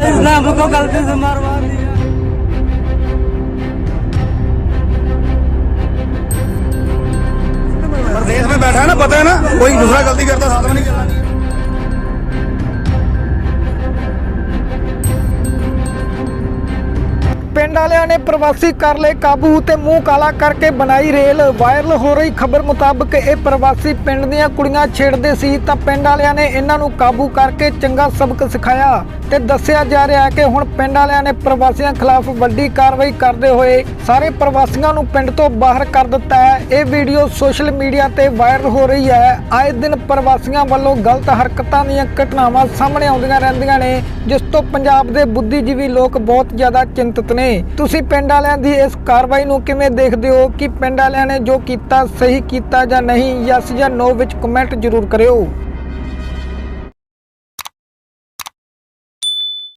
इसने हमको गलती से मरवा दिया प्रदेश में बैठा है ना पता है ना कोई दूसरा गलती करता साथ में नहीं चलना ਪਿੰਡ ਵਾਲਿਆਂ ਨੇ ਪ੍ਰਵਾਸੀ ਕਰ ਲਏ ਕਾਬੂ ਤੇ ਮੂੰਹ ਕਾਲਾ ਕਰਕੇ ਬਣਾਈ ਰੇਲ। ਵਾਇਰਲ ਹੋ ਰਹੀ ਖਬਰ ਮੁਤਾਬਕ ਇਹ ਪ੍ਰਵਾਸੀ ਪਿੰਡ ਦੀਆਂ ਕੁੜੀਆਂ ਛੇੜਦੇ ਸੀ ਤਾਂ ਪਿੰਡ ਵਾਲਿਆਂ ਨੇ ਇਹਨਾਂ ਨੂੰ ਕਾਬੂ ਕਰਕੇ ਚੰਗਾ ਸਬਕ ਸਿਖਾਇਆ ਤੇ ਦੱਸਿਆ ਜਾ ਰਿਹਾ ਹੈ ਕਿ ਹੁਣ ਪਿੰਡ ਵਾਲਿਆਂ ਨੇ ਪ੍ਰਵਾਸੀਆਂ ਖਿਲਾਫ ਵੱਡੀ ਕਾਰਵਾਈ ਕਰਦੇ ਹੋਏ ਸਾਰੇ ਪ੍ਰਵਾਸੀਆਂ ਨੂੰ ਪਿੰਡ ਤੋਂ ਬਾਹਰ ਕਰ ਦਿੱਤਾ ਹੈ। ਇਹ ਵੀਡੀਓ ਸੋਸ਼ਲ ਮੀਡੀਆ ਤੇ ਵਾਇਰਲ ਹੋ ਰਹੀ ਹੈ। ਆਏ ਦਿਨ ਪ੍ਰਵਾਸੀਆਂ ਵੱਲੋਂ ਗਲਤ ਹਰਕਤਾਂ ਦੀਆਂ ਘਟਨਾਵਾਂ ਸਾਹਮਣੇ ਆਉਂਦੀਆਂ ਰਹਿੰਦੀਆਂ ਨੇ, ਜਿਸ ਤੋਂ ਪੰਜਾਬ ਦੇ ਬੁੱਧੀਜੀਵੀ ਲੋਕ ਬਹੁਤ ਜ਼ਿਆਦਾ ਚਿੰਤਤ ਨੇ। ਤੁਸੀਂ ਪਿੰਡ ਵਾਲਿਆਂ ਦੀ ਇਸ ਕਾਰਵਾਈ ਨੂੰ ਕਿਵੇਂ ਦੇਖਦੇ ਹੋ? ਕਿ ਪਿੰਡ ਵਾਲਿਆਂ ਨੇ ਜੋ ਕੀਤਾ, ਸਹੀ ਕੀਤਾ ਜਾਂ ਨਹੀਂ? ਯਸ ਜਾਂ ਨੋ ਵਿੱਚ ਕਮੈਂਟ ਜ਼ਰੂਰ ਕਰਿਓ।